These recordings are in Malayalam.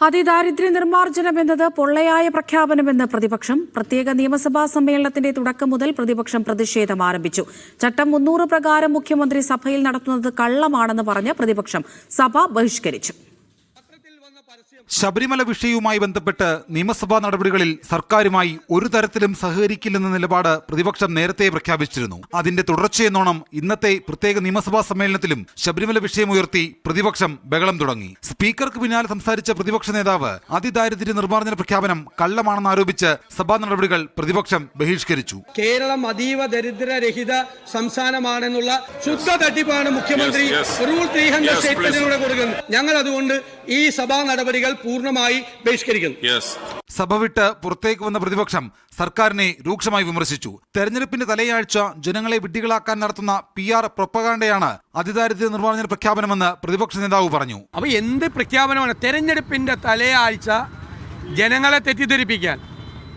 അതിദാരിദ്ര്യ നിർമ്മാർജനം എന്നത് പൊള്ളയായ പ്രഖ്യാപനമെന്ന് പ്രതിപക്ഷം പ്രത്യേക നിയമസഭാ സമ്മേളനത്തിന്റെ തുടക്കം മുതൽ പ്രതിപക്ഷം പ്രതിഷേധം ആരംഭിച്ചു. ചട്ടം മുന്നൂറ് പ്രകാരം മുഖ്യമന്ത്രി സഭയിൽ നടത്തുന്നത് കള്ളമാണെന്ന് പറഞ്ഞ് പ്രതിപക്ഷം സഭ ബഹിഷ്കരിച്ചു. ശബരിമല വിഷയവുമായി ബന്ധപ്പെട്ട് നിയമസഭാ നടപടികളിൽ സർക്കാരുമായി ഒരു തരത്തിലും സഹകരിക്കില്ലെന്ന നിലപാട് പ്രതിപക്ഷം നേരത്തെ പ്രഖ്യാപിച്ചിരുന്നു. അതിന്റെ തുടർച്ചയെന്നോണം ഇന്നത്തെ പ്രത്യേക നിയമസഭാ സമ്മേളനത്തിലും ശബരിമല വിഷയമുയർത്തി പ്രതിപക്ഷം ബഹളം തുടങ്ങി. സ്പീക്കർക്ക് പിന്നാലെ സംസാരിച്ച പ്രതിപക്ഷ നേതാവ് അതിദാരിദ്ര്യ നിർമ്മാർജന പ്രഖ്യാപനം കള്ളമാണെന്ന് ആരോപിച്ച് സഭാ നടപടികൾ പ്രതിപക്ഷം ബഹിഷ്കരിച്ചു. കേരളം അതീവ ദരിദ്രരഹിത സംസ്ഥാനമാണെന്നുള്ള ശുദ്ധ തട്ടിപ്പാണ് മുഖ്യമന്ത്രി. റൂൾ ത്രീ ഹൺഡ്രഡ് സ്റ്റേറ്റ്മെന്റിലൂടെ കൊടുക്കുന്നത്. ഞങ്ങൾ അതുകൊണ്ട് ഈ സഭാ നടപടികൾ പൂർണമായി ബഹിഷ്കരിക്കുന്നു. സഭ വിട്ട് പുറത്തേക്ക് വന്ന പ്രതിപക്ഷം സർക്കാരിനെ രൂക്ഷമായി വിമർശിച്ചു. തെരഞ്ഞെടുപ്പിന്റെ തലയാഴ്ച ജനങ്ങളെ വിഡ്ഢികളാക്കാൻ നടത്തുന്ന പി ആർ പ്രൊപ്പകാണ്ടയാണ് അതിദാരിദ്ര്യ നിർമ്മാർജന പ്രഖ്യാപനമെന്ന് പ്രതിപക്ഷ നേതാവ് പറഞ്ഞു. അപ്പൊ എന്ത് പ്രഖ്യാപനമാണ്? തെരഞ്ഞെടുപ്പിന്റെ തലയാഴ്ച ജനങ്ങളെ തെറ്റിദ്ധരിപ്പിക്കാൻ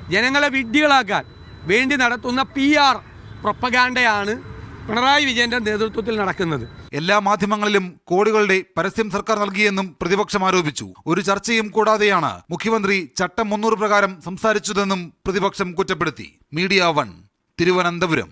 ജനങ്ങളെ വിഡ്ഢികളാക്കാൻ വേണ്ടി നടത്തുന്ന പി ആർ പ്രൊപ്പഗാണ്ടയാണ് പിണറായി വിജയന്റെ നേതൃത്വത്തിൽ നടക്കുന്നത്. എല്ലാ മാധ്യമങ്ങളിലും കോടികളുടെ പരസ്യം സർക്കാർ നൽകിയെന്നും പ്രതിപക്ഷം ആരോപിച്ചു. ഒരു ചർച്ചയും കൂടാതെയാണ് മുഖ്യമന്ത്രി ചട്ടം മുന്നൂറ് പ്രകാരം സംസാരിച്ചതെന്നും പ്രതിപക്ഷം കുറ്റപ്പെടുത്തി. Media one Thiruvananthapuram.